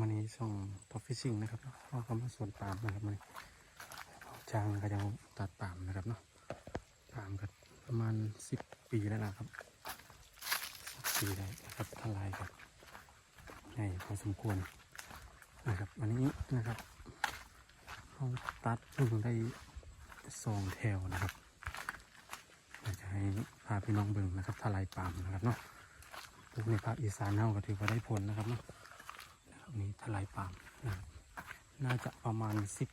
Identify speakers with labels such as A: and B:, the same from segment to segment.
A: มันนี้ส่องท็อฟฟิชชิ่งนะครับเราก็มาสวนปาล์มนะครับมันจ้างก็ยังตัดปาล์มนะครับเนาะปาล์มก็ประมาณสิบปีแล้วนะครับสิบปีได้นะครับทลายครับใหญ่พอสมควรนะครับวันนี้นะครับเขาตัดเพิ่งได้สองแถวนะครับอยากจะให้พาพี่น้องเบิ่งนะครับทลายปาล์มนะครับเนาะปลูกในภาคอีสานเฮาก็ถือว่าได้ผลนะครับเนาะ นี่ทลายปาล์มนะน่าจะประมาณสิบ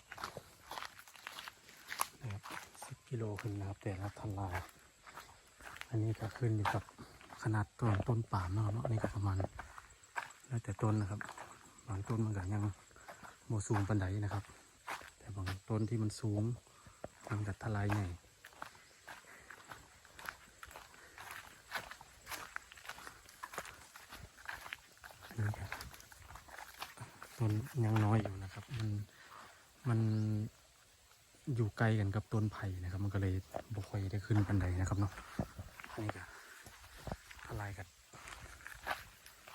A: นะครับสิบกิโลขึ้นนะครับแต่ละทลาย อันนี้ก็ขึ้นอยู่กับขนาดต้นต้นปาล์มเนาะเนาะอันนี้ก็ประมาณแล้วแต่ต้นนะครับบางต้นมันก็ยังโมสูงปันไดนะครับ แต่บางต้นที่มันสูงมันก็ทลายใหญ่อันนี้ก็ ต้นยังน้อยอยู่นะครับ มันมันอยู่ไกลกันกับต้นไผ่นะครับ มันก็เลยบ่ค่อยได้ขึ้นบันไดนะครับเนาะนี่ก็ทลายกัน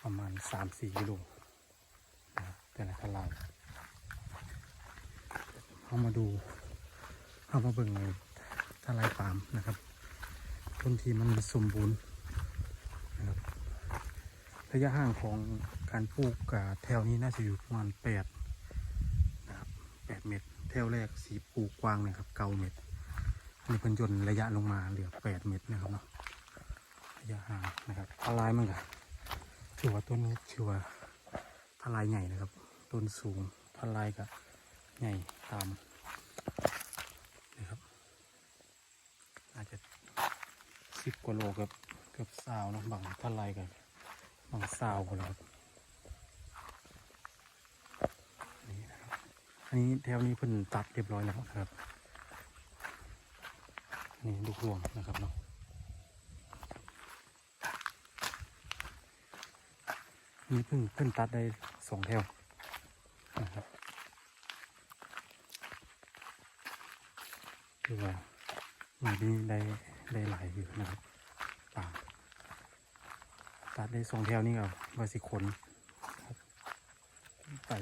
A: ประมาณสามสี่กิโลนะแต่ละทลายเอามาดูเอามาเบิ่งในทลายปาล์มนะครับต้นที่มันสมบูรณ์นะครับระยะห่างของ การปลูกกับแถวนี้น่าจะอยู่ประมาณแปดนะครับแปดเมตรแถวแรกสีปลูกกว้างเนะครับเก้าเมตรอันนี้เพิ่นยนระยะลงมาเหลือแปดเมตรนะครับเนาะระยะห่างนะครับทลายมันก็ถือว่าต้นนี้ถือว่าทลายใหญ่นะครับ ต้นสูงทลายก็ใหญ่ตามนะครับอาจจะสิบกว่าโลเกับเกือบสาวนะบางทลายกันบางซาวหมดแล้วครับนี่นะครับ อันนี้แถวนี้เพิ่นตัดเรียบร้อยแล้วครับ นี่ลูกรวงนะครับเนาะนี่เพิ่งเพิ่งตัดได้สองแถวนะครับคือว่าหมานี้ได้ได้หลายอยู่นะครับป่าตัดได้สองแถวนี่ก็ว่าสิขนไป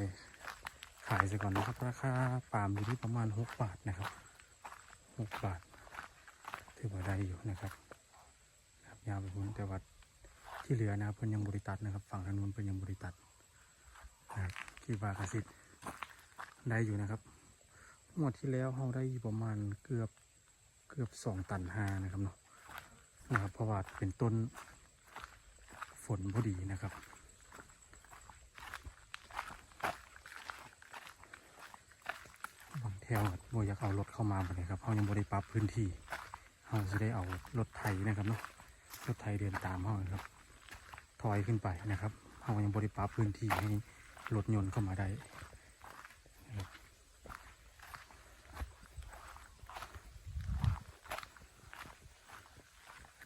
A: ขายซะก่อนนะครับ ราคาปาล์มอยู่ที่ประมาณหกบาทนะครับหกบาทถือว่าได้อยู่นะครับครับยาวไปพ้นแต่ว่าที่เหลือนะครับเพิ่นยังบริตัดนะครับ ฝั่งทางนู้นเพิ่นยังบริตัดนะครับคิดว่ากสิทธิ์ได้อยู่นะครับงวดที่แล้วเราได้อยู่ประมาณเกือบเกือบสองตันห้านะครับเนาะนะครับเพราะว่าเป็นต้นฝนพอดีนะครับ บางแถวโมอยากเอารถเข้ามาบ่เลยครับเขายังบริปรับพื้นที่เขาจะได้เอารถไถนะครับเนาะรถไถเดินตามเขาครับ ถอยขึ้นไปนะครับเขายังบริปรับพื้นที่ให้รถยนต์เข้ามาได้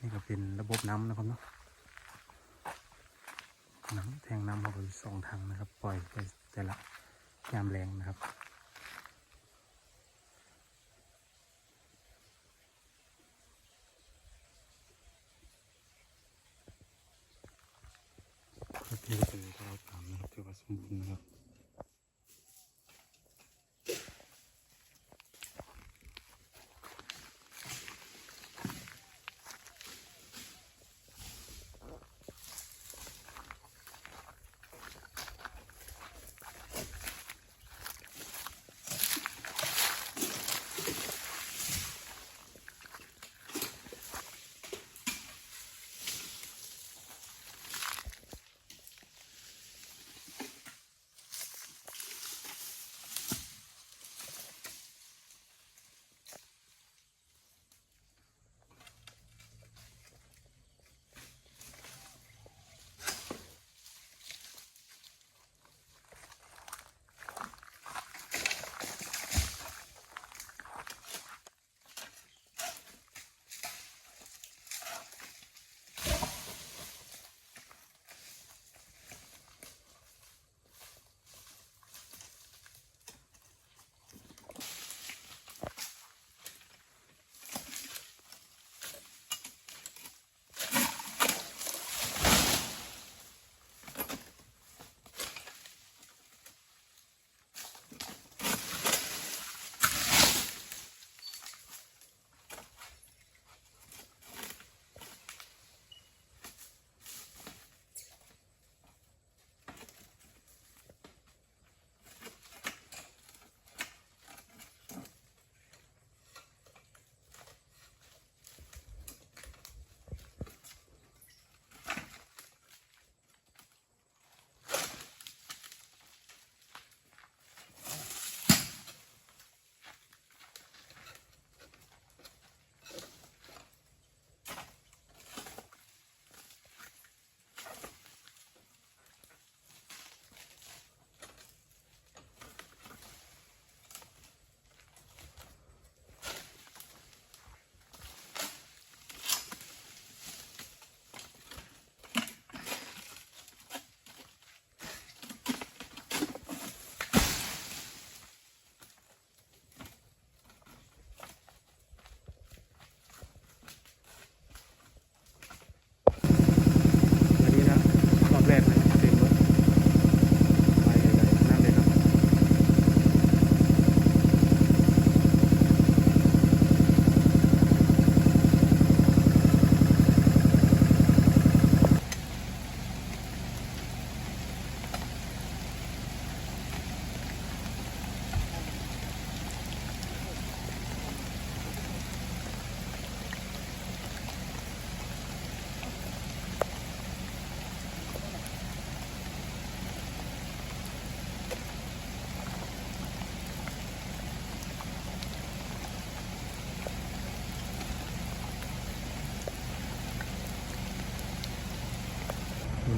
A: นี่ก็เป็นระบบน้ำนะครับเนาะน้ำแทงน้ำออกไปสองทางนะครับ ปล่อยไปแต่ละยามแรงนะครับ ก็เป็นเป็นตลาดตาม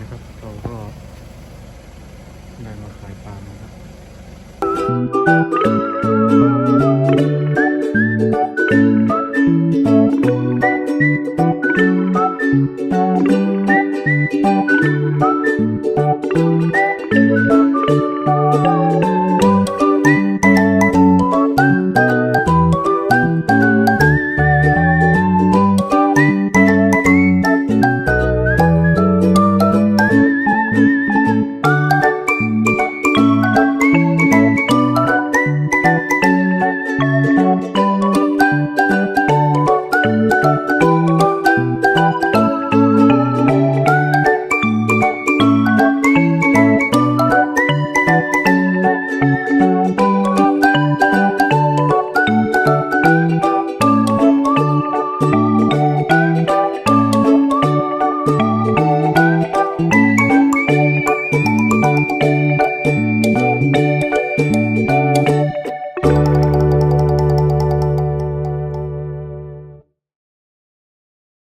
A: ครับ เราก็ได้มาขายปลาแล้วครับ